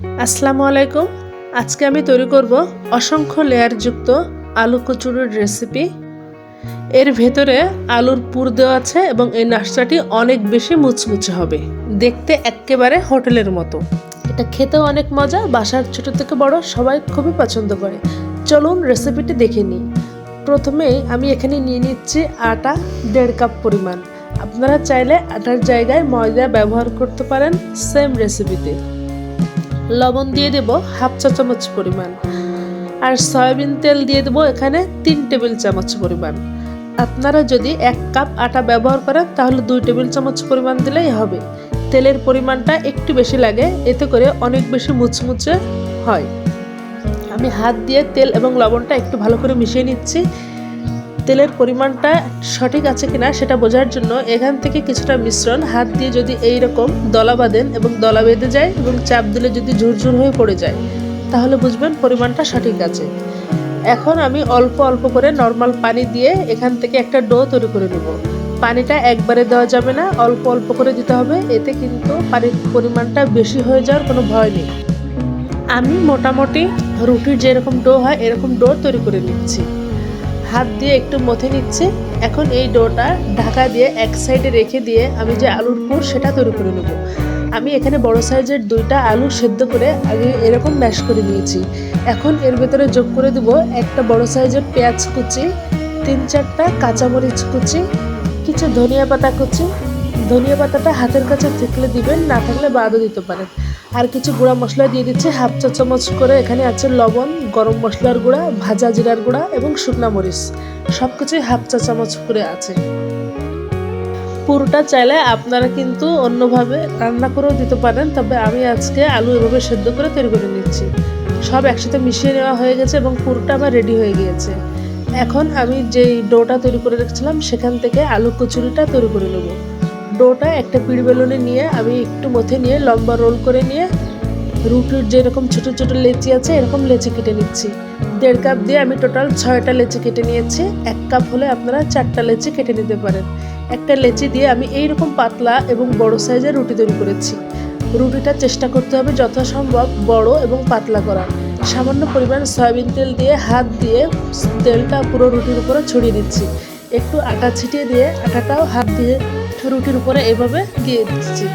আসসালামু আলাইকুম। আজকে আমি তৈরি করব অসংখ্য লেয়ারযুক্ত আলু কচুরির রেসিপি এর ভেতরে আলুর পুর দেওয়া আছে এবং এই নাস্তাটি অনেক বেশি মুচমুচে হবে। দেখতে একেবারে হোটেলের মতো। এটা খেতেও অনেক মজা, বাসার ছোট থেকে বড় সবাই খুবই পছন্দ করে। চলুন রেসিপিটি দেখে নিই। প্রথমেই আমি এখানে নিয়ে নিচ্ছি আটা দেড় কাপ পরিমাণ। আপনারা চাইলে আটার জায়গায় ময়দা ব্যবহার করতে পারেন সেম রেসিপিতে লবণ দিয়ে দেব হাফ চা চামচ পরিমাণ। আর সয়াবিন তেল দিয়ে দেবো এখানে তিন টেবিল চামচ পরিমাণ। আপনারা যদি এক কাপ আটা ব্যবহার করেন, তাহলে দুই টেবিল চামচ পরিমাণ দিলেই হবে। তেলের পরিমাণটা একটু বেশি লাগে, এতে করে অনেক বেশি মুচমুচে হয়। আমি হাত দিয়ে তেল এবং লবণটা একটু ভালো করে মিশিয়ে নিচ্ছি। তেলের পরিমাণটা সঠিক আছে কিনা সেটা বোঝার জন্য এখান থেকে কিছুটা মিশ্রণ, হাত দিয়ে যদি এই রকম দলা বাঁধেন এবং দলা বেঁধে যায় এবং চাপ দিলে যদি ঝুরঝুর হয়ে পড়ে যায়, তাহলে বুঝবেন পরিমাণটা সঠিক আছে। এখন আমি অল্প অল্প করে নর্মাল পানি দিয়ে এখান থেকে একটা ডো তৈরি করে নেব। পানিটা একবারে দেওয়া যাবে না, অল্প অল্প করে দিতে হবে, এতে কিন্তু পানির পরিমাণটা বেশি হয়ে যাওয়ার কোনো ভয় নেই। আমি মোটামুটি রুটির যেরকম ডো হয়, এরকম ডো তৈরি করে নিচ্ছি। হাত দিয়ে একটু মথে নিচ্ছি। এখন এই ডোটা ঢাকা দিয়ে এক সাইডে রেখে দিয়ে আমি যে আলুর পুর, সেটা তৈরি করে নেব। আমি এখানে বড় সাইজের দুইটা আলু সেদ্ধ করে আগে এরকম ম্যাশ করে নিয়েছি। এখন এর ভেতরে যোগ করে দেব একটা বড় সাইজের পেঁয়াজ কুচি, তিন চারটা কাঁচামরিচ কুচি, কিছু ধনিয়া পাতা কুচি। ধনিয়া পাতাটা হাতের কাছে থাকলে দিবেন, না থাকলে বাদও দিতে পারেন। আর কিছু গুঁড়া মশলা দিয়ে দিচ্ছি, হাফ চা চামচ করে এখানে আছে লবণ, গরম মশলার গুঁড়া, ভাজা জিরার গুঁড়া এবং শুকনা মরিচ। সব কিছুই হাফ চা চামচ করে আছে। পুরোটা চাইলে আপনারা কিন্তু অন্যভাবে রান্না করেও দিতে পারেন, তবে আমি আজকে আলু এভাবে সেদ্ধ করে তৈরি করে নিচ্ছি। সব একসাথে মিশিয়ে নেওয়া হয়ে গেছে এবং পুরোটা আমার রেডি হয়ে গিয়েছে। এখন আমি যেই ডোটা তৈরি করে রেখেছিলাম, সেখান থেকে আলু কচুরিটা তৈরি করে নেব। ডোটা একটা পিড় বেলুনে নিয়ে আমি একটু মথে নিয়ে লম্বা রোল করে নিয়ে রুটির যেরকম ছোট ছোট লেচি আছে, এরকম লেচি কেটে নিচ্ছি। দেড় কাপ দিয়ে আমি টোটাল ছয়টা লেচি কেটে নিয়েছি। এক কাপ হলে আপনারা চারটা লেচি কেটে নিতে পারেন। একটা লেচি দিয়ে আমি এইরকম পাতলা এবং বড় সাইজের রুটি তৈরি করেছি। রুটিটা চেষ্টা করতে হবে যথাসম্ভব বড় এবং পাতলা করার সামান্য পরিমাণ সয়াবিন তেল দিয়ে হাত দিয়ে তেলটা পুরো রুটির উপরে ছড়িয়ে দিচ্ছি একটু আটা ছিটিয়ে দিয়ে আটাটাও হাত দিয়ে রুটির উপরে এভাবে দিয়ে দিচ্ছি।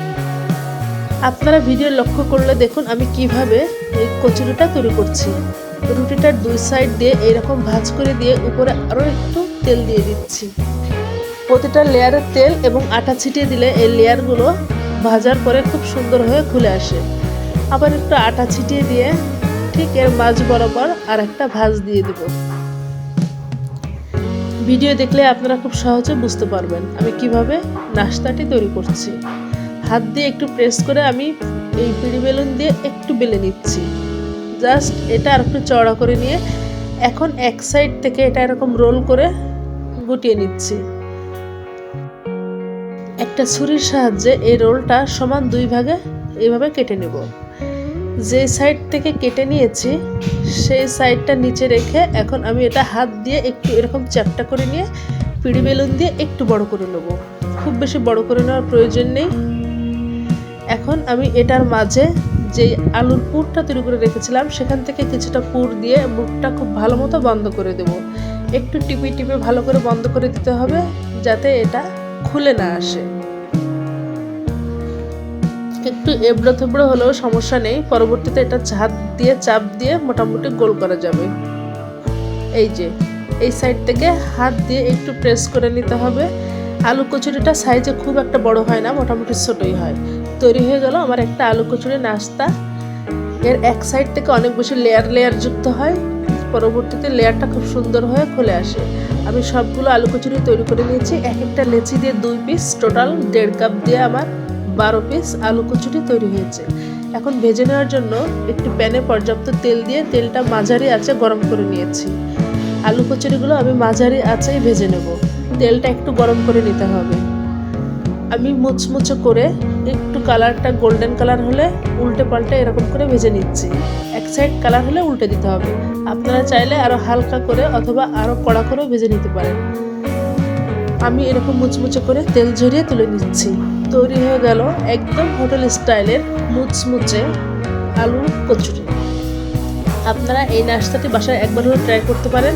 আপনারা ভিডিও লক্ষ্য করলে দেখুন আমি কীভাবে এই কচুরিটা তৈরি করছি। রুটিটার দুই সাইড দিয়ে এইরকম ভাজ করে দিয়ে উপরে আরও একটু তেল দিয়ে দিচ্ছি। প্রতিটা লেয়ারের তেল এবং আটা ছিটিয়ে দিলে এই লেয়ারগুলো ভাজার পরে খুব সুন্দর হয়ে খুলে আসে। আবার একটু আটা ছিটিয়ে দিয়ে ঠিক এর মাঝ বরাবর আর একটা ভাজ দিয়ে দেবো। ভিডিও দেখলে আপনারা খুব সহজে বুঝতে পারবেন আমি কীভাবে নাস্তাটি তৈরি করছি। হাত দিয়ে একটু প্রেস করে আমি এই পিড়ি বেলুন দিয়ে একটু বেলে নিচ্ছি। জাস্ট এটা আর একটু চড়া করে নিয়ে এখন এক সাইড থেকে এটা এরকম রোল করে গুটিয়ে নিচ্ছি। একটা ছুরির সাহায্যে এই রোলটা সমান দুই ভাগে এইভাবে কেটে নেব। যে সাইড থেকে কেটে নিয়েছি, সেই সাইডটা নিচে রেখে এখন আমি এটা হাত দিয়ে একটু এরকম চ্যাপটা করে নিয়ে পিড়ি বেলুন দিয়ে একটু বড় করে নেব। খুব বেশি বড় করে নেওয়ার প্রয়োজন নেই। এখন আমি এটার মাঝে যে আলুর পুরটা তৈরি করে রেখেছিলাম, সেখান থেকে কিছুটা পুর দিয়ে মুখটা খুব ভালো মতো বন্ধ করে দেব। একটু টিপে টিপে ভালো করে বন্ধ করে দিতে হবে, যাতে এটা খুলে না আসে। একটু এবড়ো থেবড়ো হলেও সমস্যা নেই, পরবর্তীতে এটা হাত দিয়ে, চাপ দিয়ে মোটামুটি গোল করা যাবে। এই যে, এই সাইড থেকে হাত দিয়ে একটু প্রেস করে নিতে হবে। আলু কচুরিটা সাইজে খুব একটা বড় হয় না, মোটামুটি ছোটোই হয়। তৈরি হয়ে গেল আমার একটা আলু কচুরি নাস্তা। এর এক সাইড থেকে অনেক বেশি লেয়ার লেয়ার যুক্ত হয়। পরবর্তীতে লেয়ারটা খুব সুন্দর হয়ে খুলে আসে। আমি সবগুলো আলু কচুরি তৈরি করে নিয়েছি। এক একটা লেচি দিয়ে দুই পিস টোটাল দেড় কাপ দিয়ে আমার বারো পিস আলু কচুরি তৈরি হয়েছে। এখন ভেজে নেওয়ার জন্য একটি প্যানে পর্যাপ্ত তেল দিয়ে তেলটা মাঝারি আছে গরম করে নিয়েছি। আলু কচুরিগুলো আমি মাঝারি আছেই ভেজে নেব। তেলটা একটু গরম করে নিতে হবে। আমি মুচমুচো করে একটু কালারটা গোল্ডেন কালার হলে উল্টে পাল্টে এরকম করে ভেজে নিচ্ছি। এক সাইড কালার হলে উল্টে দিতে হবে। আপনারা চাইলে আরও হালকা করে অথবা আরও কড়া করেও ভেজে নিতে পারেন। আমি এরকম মুচমুচে করে তেল ঝরিয়ে তুলে নিচ্ছি। তৈরি হয়ে গেল একদম হোটেল স্টাইলের মুচমুচে আলুর কচুরি। আপনারা এই নাস্তাটি বাসায় একবার হলে ট্রাই করতে পারেন।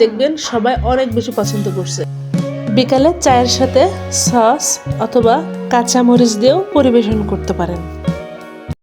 দেখবেন সবাই অনেক বেশি পছন্দ করছে। বিকালে চায়ের সাথে সস অথবা কাঁচামরিচ দিয়েও পরিবেশন করতে পারেন।